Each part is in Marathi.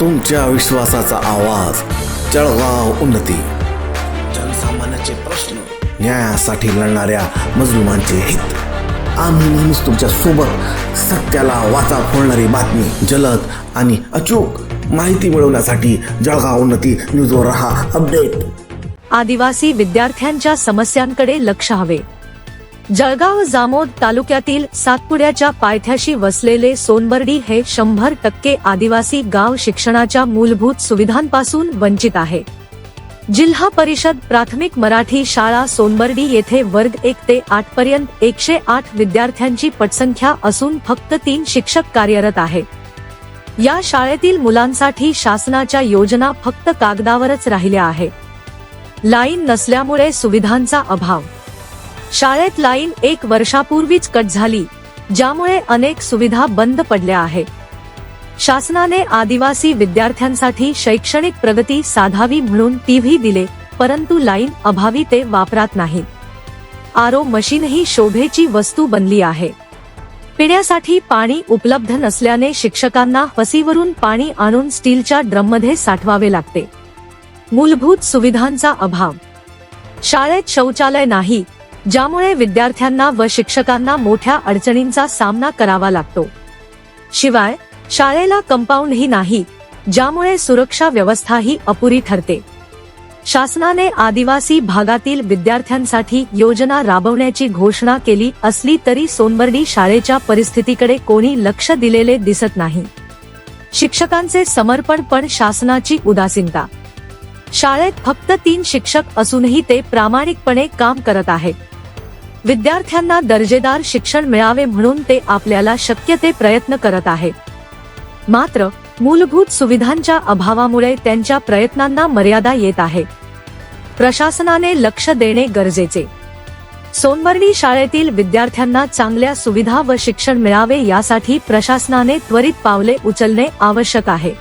तुमच्या विश्वासाचा आवाज. जळगाव उन्नती. जनसामान्याचे प्रश्न न्यायासाठी लढणाऱ्या मजलुमांचे हित. आम्ही नेहमीच तुमच्यासोबत सत्याला वाचा फोडणारी बातमी जलद आणि अचूक माहिती मिळवण्यासाठी जळगाव उन्नती न्यूजवर रहा. अपडेट. आदिवासी विद्यार्थ्यांच्या समस्यांकडे लक्ष हवे. जळगाव जामोद तालुक्यातील सातपुड्याच्या पायथ्याशी वसलेले सोनबर्डी हे शंभर टक्के आदिवासी गाव शिक्षणाच्या मूलभूत सुविधांपासून वंचित आहे. जिल्हा परिषद प्राथमिक मराठी शाळा सोनबर्डी येथे वर्ग एक ते आठ पर्यंत एकशे आठ विद्यार्थ्यांची पटसंख्या असून फक्त तीन शिक्षक कार्यरत आहे. या शाळेतील मुलांसाठी शासनाच्या योजना फक्त कागदावरच राहिल्या आहे. लाईन नसल्यामुळे सुविधांचा अभाव शाळेत लाईन एक वर्षापूर्वीच कट झाली ज्यामुळे अनेक सुविधा बंद पडल्या आहे शासनाने आदिवासी विद्यार्थ्यांसाठी शैक्षणिक प्रगती साधावी म्हणून टीव्ही दिले परंतु लाईन अभावी ते वापरात नाही. आरो मशीनही शोभेची वस्तू बनली आहे. पिण्यासाठी पाणी उपलब्ध नसल्याने शिक्षकांना फसीवरून पाणी आणून स्टीलच्या ड्रममध्ये साठवावे लागते. मूलभूत सुविधांचा अभाव. शाळेत शौचालय नाही ज्यामुळे विद्यार्थ्यांना व शिक्षकांना मोठ्या अडचणींचा सामना करावा लागतो. शिवाय शाळेला कंपाऊंडही नाही ज्यामुळे सुरक्षा व्यवस्थाही अपुरी ठरते. शासनाने आदिवासी भागातील विद्यार्थ्यांसाठी योजना राबवण्याची घोषणा केली असली तरी सोनबर्डी शाळेच्या परिस्थितीकडे कोणी लक्ष दिलेले दिसत नाही. शिक्षकांचे समर्पण पण शासनाची उदासीनता. शाळेत फक्त तीन शिक्षक असूनही ते प्रामाणिकपणे काम करत आहेत. विद्यार्थ्यांना दर्जेदार शिक्षण मिळावे म्हणून ते आपल्याला शक्य ते प्रयत्न करत आहेत मात्र मूलभूत सुविधांच्या अभावामुळे त्यांच्या प्रयत्नांना मर्यादा येत आहे. प्रशासनाने लक्ष देणे गरजेचे. सोनवर्णी शाळेतील विद्यार्थ्यांना चांगल्या सुविधा व शिक्षण मिळावे यासाठी प्रशासनाने त्वरित पावले उचलणे आवश्यक आहे.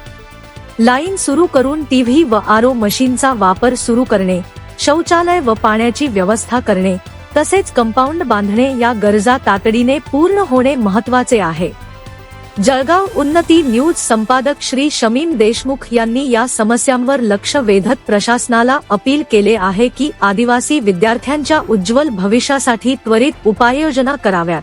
लाईन सुरू करून टीव्ही व आरो मशीनचा वापर सुरू करणे शौचालय व पाण्याची व्यवस्था करणे तसेच कंपाऊंड बांधणे या गरजा तातडीने पूर्ण होणे महत्त्वाचे आहे. जळगाव उन्नती न्यूज संपादक श्री शमीम देशमुख यांनी या समस्यांवर लक्ष वेधत प्रशासनाला अपील केले आहे की आदिवासी विद्यार्थ्यांच्या उज्ज्वल भविष्यासाठी त्वरित उपाययोजना कराव्यात.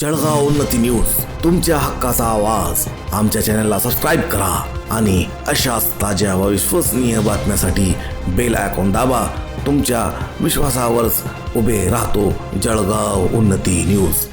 जळगाव उन्नती न्यूज तुमच्या हक्काचा आवाज. आमच्या चॅनलला सबस्क्राईब करा आणि अशाच ताज्या व विश्वसनीय बातम्यासाठी बेल आयकॉन दाबा. तुमच्या विश्वासावरच उभे राहतो जळगाव उन्नती न्यूज.